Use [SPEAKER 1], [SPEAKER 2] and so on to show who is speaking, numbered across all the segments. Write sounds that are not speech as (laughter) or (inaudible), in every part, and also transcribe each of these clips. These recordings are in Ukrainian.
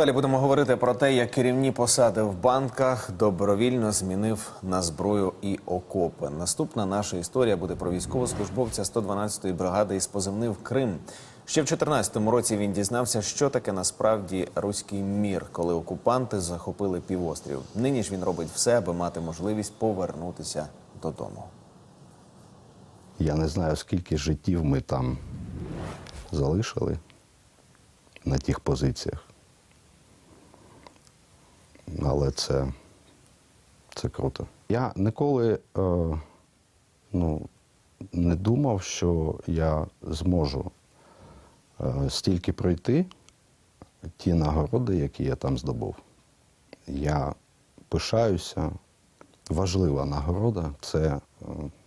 [SPEAKER 1] Далі будемо говорити про те, як керівні посади в банках добровільно змінив на зброю і окопи. Наступна наша історія буде про військовослужбовця 112-ї бригади із позивнив Крим. Ще в 2014 році він дізнався, що таке насправді руський мір, коли окупанти захопили півострів. Нині ж він робить все, аби мати можливість повернутися додому.
[SPEAKER 2] Я не знаю, скільки життів ми там залишили на тих позиціях. Але це, це круто. Я ніколи е, ну, не думав, що я зможу е, стільки пройти ті нагороди, які я там здобув. Я пишаюся. Важлива нагорода це е,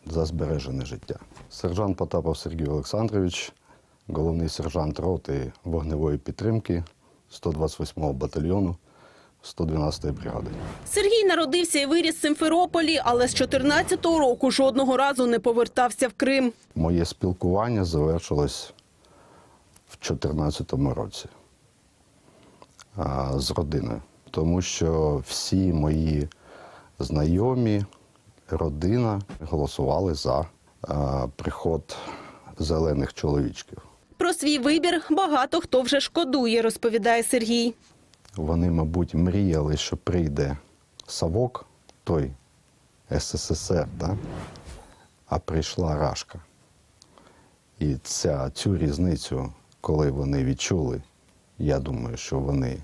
[SPEAKER 2] за збережене життя. Сержант Потапов Сергій Олександрович, головний сержант роти вогневої підтримки 128-го батальйону 112-ї бригади.
[SPEAKER 3] Сергій народився і виріс в Симферополі, але з 14-го року жодного разу не повертався в Крим.
[SPEAKER 2] Моє спілкування завершилось в 2014 році з родиною, тому що всі мої знайомі, родина голосували за приход зелених чоловічків.
[SPEAKER 3] Про свій вибір багато хто вже шкодує, розповідає Сергій.
[SPEAKER 2] Вони, мабуть, мріяли, що прийде Савок, той СССР, да? а прийшла Рашка. І ця, цю різницю, коли вони відчули, я думаю, що вони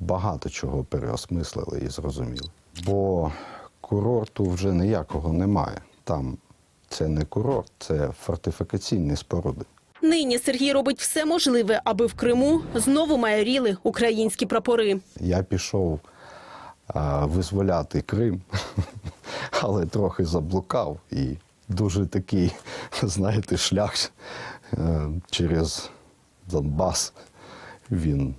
[SPEAKER 2] багато чого переосмислили і зрозуміли. Бо курорту вже ніякого немає. Там це не курорт, це фортифікаційні споруди.
[SPEAKER 3] Нині Сергій робить все можливе, аби в Криму знову майоріли українські прапори.
[SPEAKER 2] Я пішов а, визволяти Крим, (laughs) але трохи заблукав. І дуже такий, (laughs) знаєте, шлях е, через Донбас. Він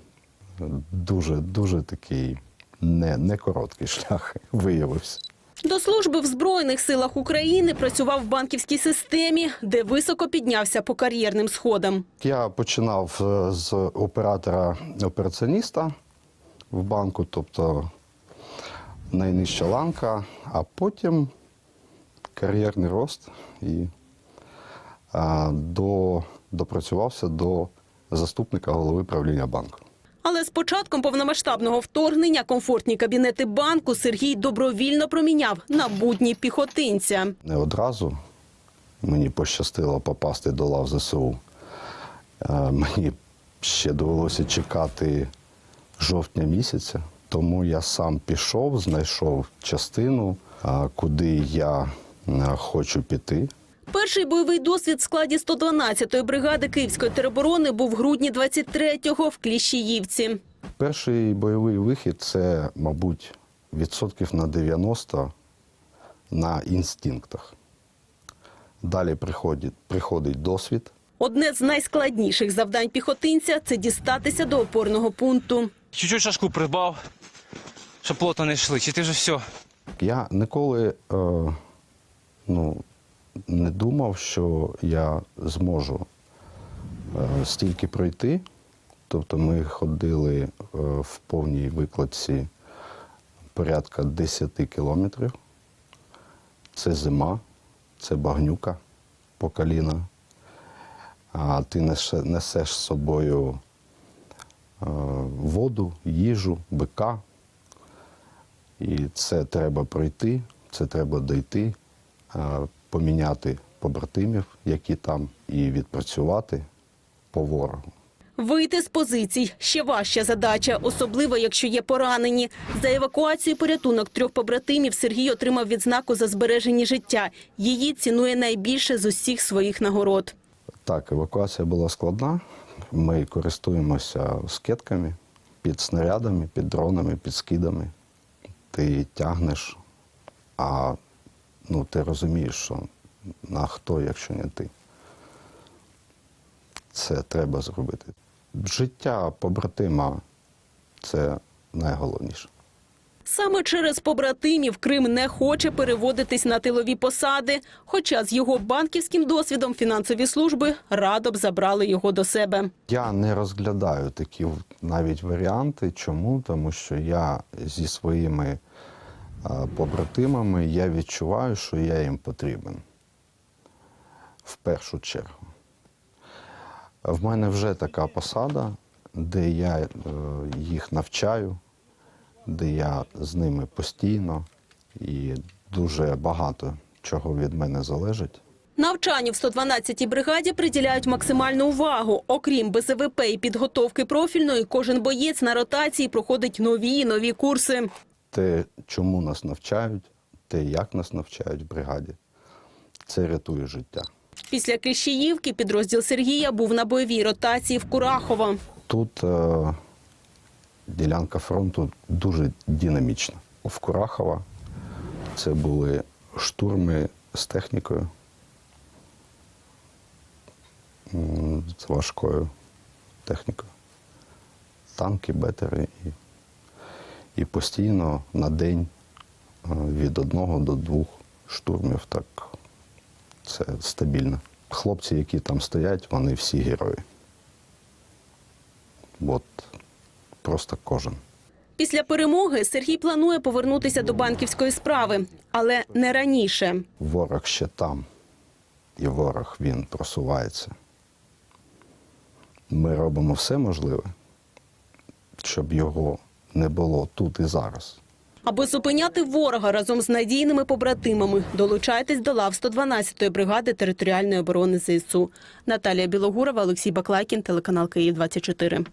[SPEAKER 2] дуже-дуже такий не, не короткий шлях (laughs) виявився.
[SPEAKER 3] До служби в Збройних силах України працював в банківській системі, де високо піднявся по кар'єрним сходам.
[SPEAKER 2] Я починав е, з оператора операціоніста в банку, тобто найнижча ланка, а потім кар'єрний рост і до, допрацювався до заступника голови правління банку.
[SPEAKER 3] Але з початком повномасштабного вторгнення комфортні кабінети банку Сергій добровільно проміняв на будні піхотинця.
[SPEAKER 2] Не одразу мені пощастило попасти до лав ЗСУ. Е, Мені ще довелося чекати жовтня місяця, тому я сам пішов, знайшов частину, куди я е, хочу піти.
[SPEAKER 3] Перший бойовий досвід в складі 112-ї бригади Київської тероборони був в грудні 23-го в Кліщіївці.
[SPEAKER 2] Перший бойовий вихід це, мабуть, відсотків на 90 на інстинктах. Далі приходить, приходить досвід.
[SPEAKER 3] Одне з найскладніших завдань піхотинця це дістатися до опорного пункту.
[SPEAKER 4] Чуть-чуть шашку придбав, щоб плотно не йшли. Чи ти вже все?
[SPEAKER 2] Я ніколи е, ну, не думав, що я зможу е, стільки пройти. Тобто ми ходили е, в повній викладці порядка 10 кілометрів. Це зима, це багнюка по коліна. А ти несеш з собою е, воду, їжу, бика. І це треба пройти, це треба дойти, поміняти побратимів, які там, і відпрацювати по ворогу.
[SPEAKER 3] Вийти з позицій ще важча задача, особливо якщо є поранені. За евакуацію порятунок трьох побратимів Сергій отримав відзнаку за збережені життя. Її цінує найбільше з усіх своїх нагород.
[SPEAKER 2] Так, евакуація була складна. Ми користуємося скетками під снарядами, під дронами, під скидами. Ти тягнеш, а ну, ти розумієш, що на хто, якщо не ти. Це треба зробити. Життя побратима це найголовніше.
[SPEAKER 3] Саме через побратимів Крим не хоче переводитись на тилові посади, хоча з його банківським досвідом фінансові служби радо б забрали його до себе.
[SPEAKER 2] Я не розглядаю такі навіть варіанти. Чому? Тому що я зі своїми побратимами я відчуваю, що я їм потрібен. В першу чергу. В мене вже така посада, де я е, їх навчаю, де я з ними постійно і дуже багато чого від мене залежить.
[SPEAKER 3] Навчанню в 112-й бригаді приділяють максимальну увагу. Окрім БЗВП і підготовки профільної, кожен боєць на ротації проходить нові і нові курси.
[SPEAKER 2] Те, чому нас навчають, те, як нас навчають в бригаді, це рятує життя.
[SPEAKER 3] Після Кліщіївки підрозділ Сергія був на бойовій ротації в Курахово.
[SPEAKER 2] Тут е, ділянка фронту дуже динамічна. В Курахова це були штурми з технікою, з важкою технікою. Танки, бетери і, і постійно на день е, від одного до двох штурмів. Так це стабільно. Хлопці, які там стоять, вони всі герої. От просто кожен.
[SPEAKER 3] Після перемоги Сергій планує повернутися до банківської справи, але не раніше.
[SPEAKER 2] Ворог ще там, і ворог він просувається. Ми робимо все можливе, щоб його не було тут і зараз.
[SPEAKER 3] Аби зупиняти ворога разом з надійними побратимами, долучайтесь до лав 112-ї бригади територіальної оборони ЗСУ. Наталія Білогурова, Олексій Баклайкін, телеканал Київ 24.